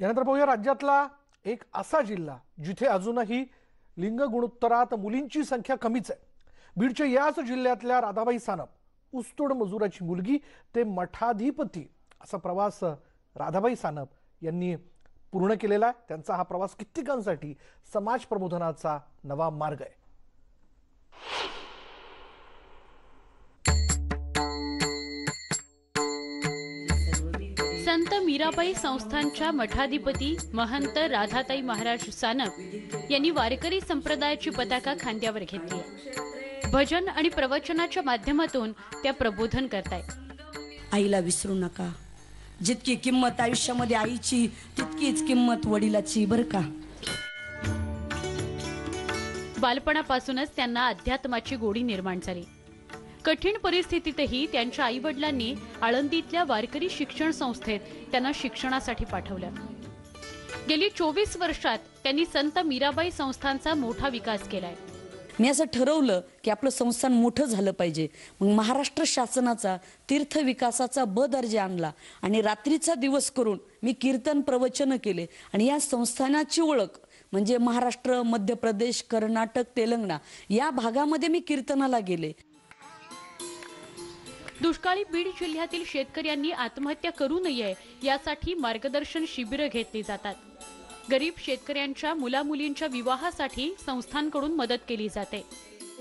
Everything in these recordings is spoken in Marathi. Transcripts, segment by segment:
यानंतर पाहूया राज्यातला एक असा जिल्हा जिथे अजूनही लिंग गुणोत्तरात मुलींची संख्या कमीच आहे. बीडच्या याच जिल्ह्यातल्या राधाबाई सानप ऊसतोड मजुराची मुलगी ते मठाधिपती असा प्रवास राधाबाई सानप यांनी पूर्ण केलेला आहे. त्यांचा हा प्रवास कित्येकांसाठी समाज प्रबोधनाचा नवा मार्ग आहे. संत मीराबाई संस्थानच्या मठाधिपती महंत राधाताई महाराज सानप यांनी वारकरी संप्रदायाची पताका खांद्यावर घेतली भजन आणि प्रवचनाच्या माध्यमातून त्या प्रबोधन करताय आईला विसरू नका. जितकी किंमत आयुष्यामध्ये आईची तितकीच किंमत वडिलाची बर का? बालपणापासूनच त्यांना अध्यात्माची गोडी निर्माण झाली. कठीण परिस्थितीतही त्यांच्या आई वडिलांनी आळंदीतल्या वारकरी शिक्षण संस्थेत त्यांना शिक्षणासाठी पाठवलं. गेली चोवीस वर्षात त्यांनी संत मीराबाई संस्थांचा मोठा विकास केलाय. मी असं ठरवलं की आपलं संस्थान मोठं झालं पाहिजे. मग महाराष्ट्र शासनाचा तीर्थ विकासाचा ब दर्जा आणला आणि रात्रीचा दिवस करून मी कीर्तन प्रवचन केले. आणि या संस्थानाची ओळख म्हणजे महाराष्ट्र मध्य प्रदेश कर्नाटक तेलंगणा या भागामध्ये मी कीर्तनाला गेले. दुष्काळी बीड जिल्ह्यातील शेतकऱ्यांनी आत्महत्या करू नये यासाठी मार्गदर्शन शिबिरं घेतली जातात. गरीब शेतकऱ्यांच्या मुलामुलींच्या विवाहासाठी संस्थांकडून मदत केली जाते.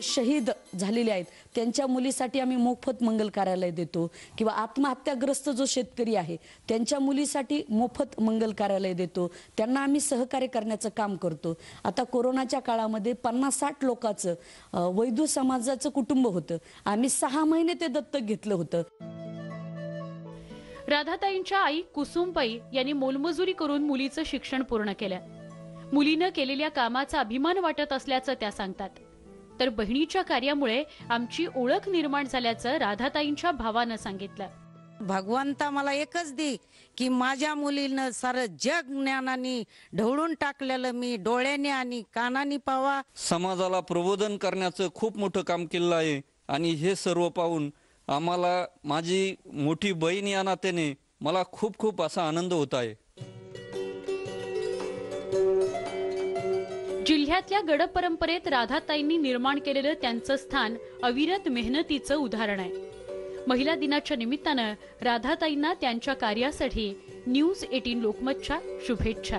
शहीद झालेले आहेत. त्यांच्या मुलीसाठी आम्ही मोफत मंगल कार्यालय देतो किंवा आत्महत्याग्रस्त जो शेतकरी आहे त्यांच्या मुलीसाठी मोफत मंगल कार्यालय देतो. त्यांना आम्ही सहकार्य करण्याचं काम करतो. आता कोरोनाच्या काळामध्ये पन्नास साठ लोकांचं वैदू समाजाचं कुटुंब होतं. आम्ही सहा महिने ते दत्तक घेतलं होतं. राधाताईंच्या आई कुसुमबाई यांनी मोलमजुरी करून मुलीचं शिक्षण पूर्ण केलं. मुलीनं केलेल्या कामाचा अभिमान वाटत असल्याचं त्या सांगतात. तर बहिणीच्या कार्यामुळे आमची ओळख निर्माण झाल्याचं राधाताईंच्या भावानं सांगितलं. भगवंता मला एकच दे की माझ्या मुलीनं सारं जग ज्ञानाने ढवळून टाकलेलं मी डोळ्याने आणि कानाने पावा. समाजाला प्रबोधन करण्याचं खूप मोठं काम केलेलं आहे आणि हे सर्व पाहून आम्हाला माझी मोठी बहीण या नात्याने मला खूप खूप असा आनंद होत आहे. जिल्ह्यातल्या गड परंपरेत राधाताईंनी निर्माण केलेलं त्यांचं स्थान अविरत मेहनतीचं उदाहरण आहे. महिला दिनाच्या निमित्तानं राधाताईंना त्यांच्या कार्यासाठी न्यूज एटीन लोकमतच्या शुभेच्छा.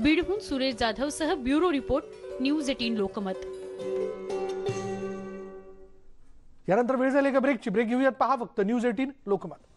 बीडहून Suresh जाधवसह bureau report news eighteen Lokmat. यानंतर वेळ झाली का ब्रेकची? ब्रेक घेऊयात. पहा फक्त न्यूज एटीन लोकमत.